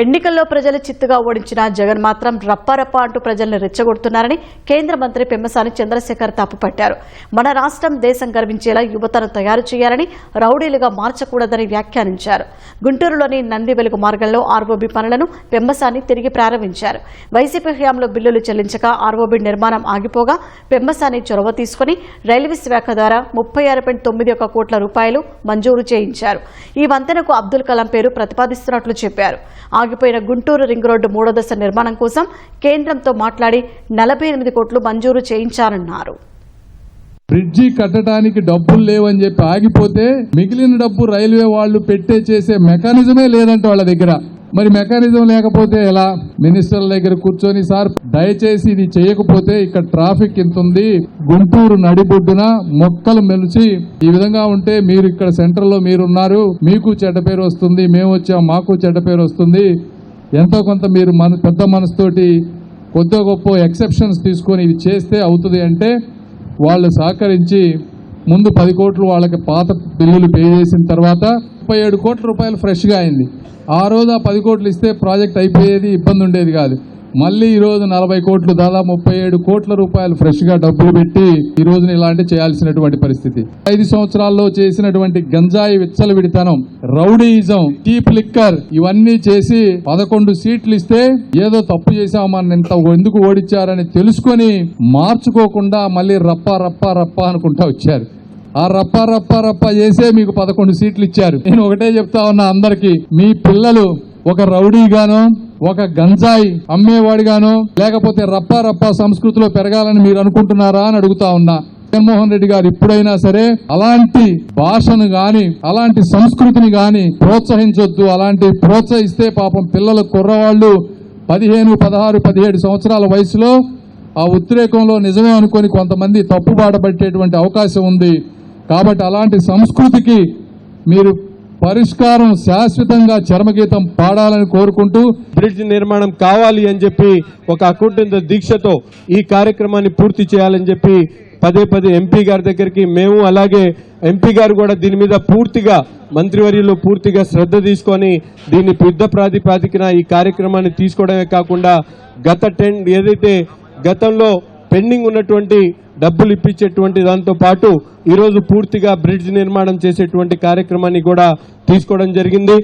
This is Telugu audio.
ఎన్నికల్లో ప్రజలు చిత్తుగా ఓడించిన జగన్ మాత్రం రప్పారప్ప అంటూ ప్రజల్ని రెచ్చగొడుతున్నారని కేంద్ర మంత్రి పెమ్మసాని చంద్రశేఖర్ తప్పుపట్టారు. మన రాష్ట్రం దేశం గర్వించేలా యువతను తయారు చేయాలని రౌడీలుగా మార్చకూడదని వ్యాఖ్యానించారు. గుంటూరులోని నంది వెలుగు మార్గంలో ఆర్ఓబి పనులను పెమ్మసాని తిరిగి ప్రారంభించారు. వైసీపీ హయాంలో బిల్లులు చెల్లించక ఆర్ఓబి నిర్మాణం ఆగిపోగా పెమ్మసాని చొరవ తీసుకుని రైల్వే శాఖ ద్వారా ముప్పై ఆరు పాయింట్ తొమ్మిది ఒక కోట్ల రూపాయలు మంజూరు చేయించారు. ఈ వంతెనకు అబ్దుల్ కలాం పేరు ప్రతిపాదిస్తున్నట్లు చెప్పారు. ఆగిపోయిన గుంటూరు రింగ్ రోడ్డు మూడో దశ నిర్మాణం కోసం కేంద్రంతో మాట్లాడి నలభై ఎనిమిది కోట్లు మంజూరు చేయించారన్నారు. బ్రిడ్జి కట్టడానికి డబ్బులు లేవని చెప్పి ఆగిపోతే మిగిలిన డబ్బు రైల్వే వాళ్ళు పెట్టే చేసే మెకానిజమే లేదంటే వాళ్ళ దగ్గర. మరి మెకానిజం లేకపోతే ఎలా? మినిస్టర్ల దగ్గర కూర్చొని సార్ దయచేసి ఇది చేయకపోతే ఇక్కడ ట్రాఫిక్ ఇంత ఉంది. గుంటూరు నడిబొడ్డున మొక్కలు మెలిచి ఈ విధంగా ఉంటే మీరు ఇక్కడ సెంటర్లో మీరున్నారు. మీకు చెడ్డ పేరు వస్తుంది. మేము వచ్చాం. మాకు చెడ్డ పేరు వస్తుంది. ఎంతో కొంత మీరు మన పెద్ద మనసుతోటి కొద్ది గొప్ప ఎక్సెప్షన్స్ తీసుకొని ఇది చేస్తే అవుతుంది అంటే వాళ్ళు సహకరించి ముందు పది కోట్లు వాళ్ళకి పాత బిల్లులు పే చేసిన తర్వాత ముప్పై ఏడు కోట్ల రూపాయలు ఫ్రెష్గా అయింది. ఆ రోజు ఆ పది కోట్లు ఇస్తే ప్రాజెక్ట్ అయిపోయేది ఇబ్బంది ఉండేది కాదు. మళ్ళీ ఈరోజు నలభై కోట్లు దాదాపు ముప్పై ఏడు కోట్ల రూపాయలు ఫ్రెష్గా డబ్బులు పెట్టి ఈ రోజున ఇలాంటి చేయాల్సినటువంటి పరిస్థితి. ఐదు సంవత్సరాల్లో చేసినటువంటి గంజాయి విచ్చలవిడితనం రౌడీయిజం టీప్ లిక్కర్ ఇవన్నీ చేసి పదకొండు సీట్లు ఇస్తే ఏదో తప్పు చేశామని ఇంత ఎందుకు ఓడిచ్చారని తెలుసుకొని మార్చుకోకుండా మళ్ళీ రప్ప రప్ప రప్ప అనుకుంటా వచ్చారు. ఆ రప్ప రప్ప రప్ప చేసే మీకు పదకొండు సీట్లు ఇచ్చారు. నేను ఒకటే చెప్తా ఉన్నా అందరికి మీ పిల్లలు ఒక రౌడీగానో ఒక గంజాయి అమ్మేవాడిగానో లేకపోతే రప్ప రప్ప సంస్కృతిలో పెరగాలని మీరు అనుకుంటున్నారా అని అడుగుతా ఉన్నా. జగన్మోహన్ రెడ్డి గారు ఇప్పుడైనా సరే అలాంటి భాషను గాని అలాంటి సంస్కృతిని గాని ప్రోత్సహించొద్దు. అలాంటి ప్రోత్సహిస్తే పాపం పిల్లల కుర్రవాళ్ళు పదిహేను పదహారు పదిహేడు సంవత్సరాల వయసులో ఆ ఉద్రేకంలో నిజమే అనుకొని కొంతమంది తప్పుబాట పట్టేటువంటి అవకాశం ఉంది. కాబట్టి అలాంటి సంస్కృతికి మీరు పరిష్కారం శాశ్వతంగా చర్మగీతం పాడాలని కోరుకుంటూ బ్రిడ్జ్ నిర్మాణం కావాలి అని చెప్పి ఒక అకుంఠిత దీక్షతో ఈ కార్యక్రమాన్ని పూర్తి చేయాలని చెప్పి పదే పదే ఎంపీ గారి దగ్గరికి మేము అలాగే ఎంపీ గారు కూడా దీని మీద పూర్తిగా మంత్రివర్యులు పూర్తిగా శ్రద్ధ తీసుకొని దీన్ని యుద్ధ ప్రాతిపాదికన ఈ కార్యక్రమాన్ని తీసుకోవడమే కాకుండా గత టెన్ ఏదైతే గతంలో పెండింగ్ ఉన్నటువంటి డబ్బులు ఇప్పించేటువంటి దాంతో పాటు ఈరోజు పూర్తిగా బ్రిడ్జ్ నిర్మాణం చేసేటువంటి కార్యక్రమాన్ని కూడా తీసుకోవడం జరిగింది.